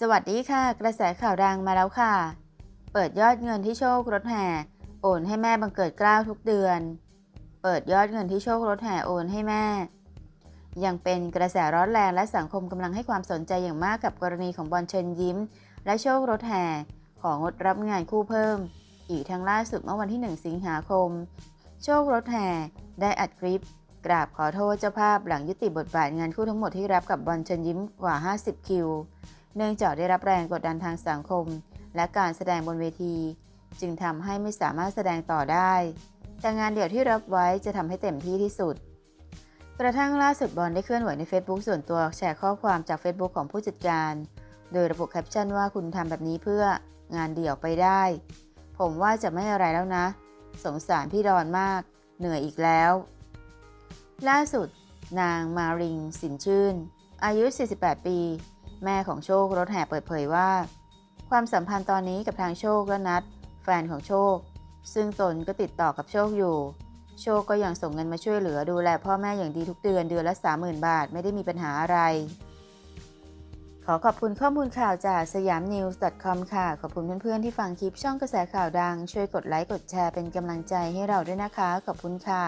สวัสดีค่ะ กระแสข่าวดังมาแล้วค่ะ เปิดยอดเงินที่โชครถแห่โอนให้แม่บังเกิดกล้าวทุกเดือน เปิดยอดเงินที่โชครถแห่โอนให้แม่ ยังเป็นกระแสร้อนแรงและสังคมกำลังให้ความสนใจอย่างมากกับกรณีของบอลเชิญยิ้ม และโชครถแห่ของงดรับงานคู่เพิ่ม อีกทั้งล่าสุดเมื่อวันที่ 1 สิงหาคม โชครถแห่ได้อัดคลิป กราบขอโทษเจ้าภาพหลังยุติบทบาทงานคู่ทั้งหมดที่รับกับบอลเชิญยิ้มกว่า 50 คิว เนื่องจากได้รับแรงกดดันทางสังคม และการแสดงบนเวที จึงทำให้ไม่สามารถแสดงต่อได้ แต่งานเดี่ยวที่รับไว้จะทำให้เต็มที่ที่สุด กระทั่งล่าสุดบอลได้เคลื่อนไหวใน Facebook ส่วนตัวแชร์ข้อความจาก Facebook ของผู้จัดการ โดยระบุแคปชั่นว่าคุณทำแบบนี้เพื่องานเดี่ยวไปได้ ผมว่าจะไม่อะไรแล้วนะ สงสารพี่ดอนมาก เหนื่อยอีกแล้ว ล่าสุด นางมาริงสินชื่น อายุ 48 ปี แม่ของโชครถแห่เปิดเผยว่า ความสัมพันธ์ตอนนี้กับทางโชคและนัด แฟนของโชค ซึ่งตนก็ติดต่อกับโชคอยู่ โชคก็ยังส่งเงินมาช่วยเหลือดูแลพ่อแม่อย่างดีทุกเดือนเดือนละ 30,000 บาทไม่ได้มีปัญหาอะไร ขอขอบคุณข้อมูลข่าวจากสยามนิวส์ .com ค่ะ ขอบคุณเพื่อนๆที่ฟังคลิปช่องกระแสข่าวดัง ช่วยกดไลค์กดแชร์เป็นกำลังใจให้เราด้วยนะคะ ขอบคุณค่ะ